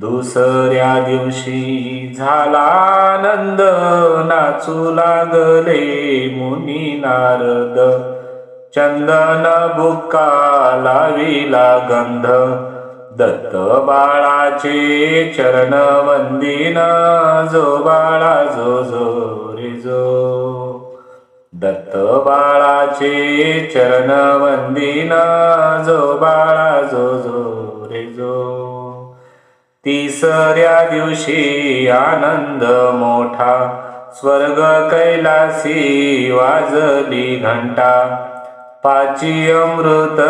दुसऱ्या दिवशी झाला आनंद नाचू लागले मुनी नारद. चंदन बुक्का लाविला गंध. दत्त बाळाचे चरण वंदिन जो बाळा जो जो रे जो. दत्त बाळाचे चरण वंदिन जो बाळा जो जो रे जो. तिसऱ्या दिवशी आनंद मोठा. स्वर्ग कैलासी वाजली घंटा. पाची अमृत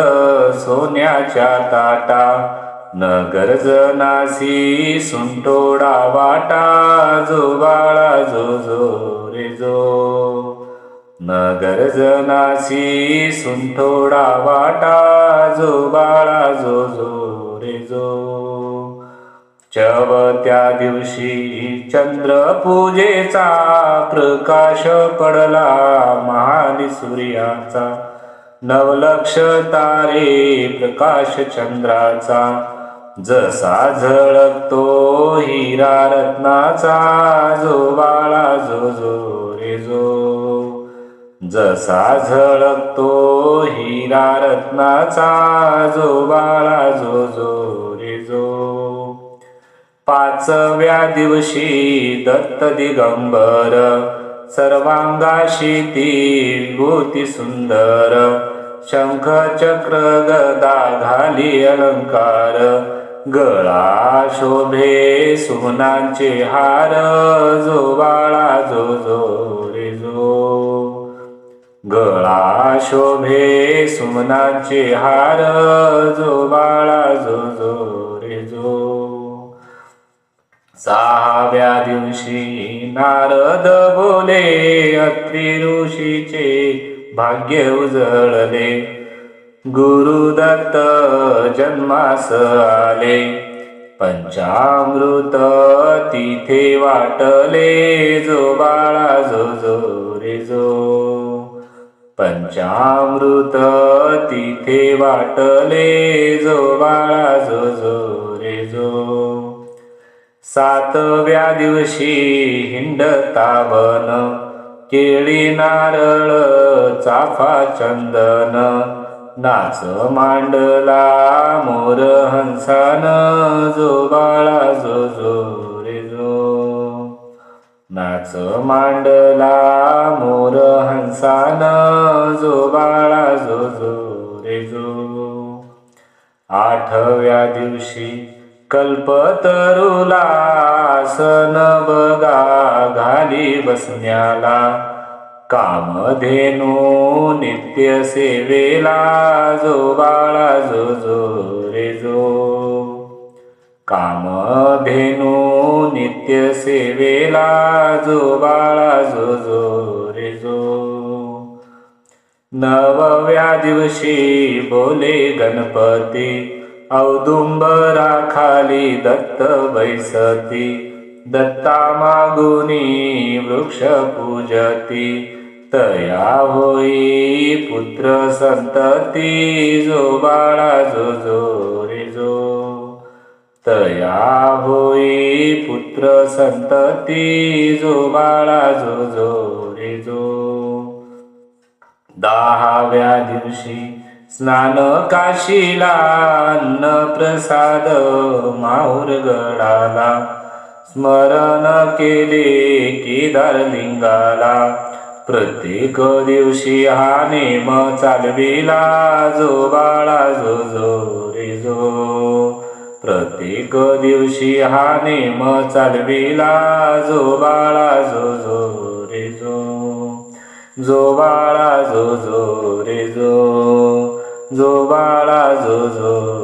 सोन्याच्या ताटा. न गरजनासी सुंटोडा वाटा. जो बाळा जो जो रे जो. न गरजनासी सुंठोडा वाटा. जो बाळा जो जो रे जो. चवत्या दिवशी चंद्र पूजेचा प्रकाश पडला महान सूर्याचा. नवलक्ष तारे प्रकाश चंद्राचा. जसा झळकतो हिरा रत्नाचा जो बाळा जो जो रे जो. जसा झळकतो हिरा रत्नाचा जो बाळा जो जो रे जो. पाचव्या दिवशी दत्त दिगंबर सर्वांगाशी ती भूती सुंदर शंख चक्र गदा घाली अलंकार गळा शोभे सुमनांचे हार जो बाळा जो जो रे जो. गळा शोभे सुमनांचे हार जो बाळा जो जो रे जो सहाव्या दिवशी नारद बोले अत्रि ऋषीचे भाग्य उजळले. गुरुदत्त जन्मास आले. पंचामृत तिथे वाटले जो बाळा जो जो रे जो. पंचामृत तिथे वाटले जो बाळा जो जो जो सातव्या दिवशी हिंडतावन केळी नारळ चाफा चंदन नाच मांडला मोर हंसान जो बाळा जो जो रे जो. नाच मांडला मोर हंसान जो बाळा जो जो रे जो. आठव्या दिवशी कल्पतरुलासन बगा घाली बसण्याला. कामधेनू नित्य सेवेला जो बाळा जो जो रे जो. कामधेनू नित्य सेवेला जो बाळा जो जो रे जो. नवव्या दिवशी बोले गणपती औदुंबरा खाली दत्त बैसती दत्ता मागुनी वृक्ष पूजती तया होई पुत्र संतती जो बाळा जो जो. रिजो तया होई पुत्र संतती जो बाळा जो जो. रिजो दहाव्या दिवशी स्नान काशीला अन्न प्रसाद माहुर गडाला स्मरण केले केदार लिंगाला प्रत्येक दिवशी हा नेम चालविला जो बाळा जो जो रे जो. प्रत्येक दिवशी हा नेम चालविला जो बाळा जो जो रे जो. जो बाळा जो जो रे जो. जो बाळा जो जो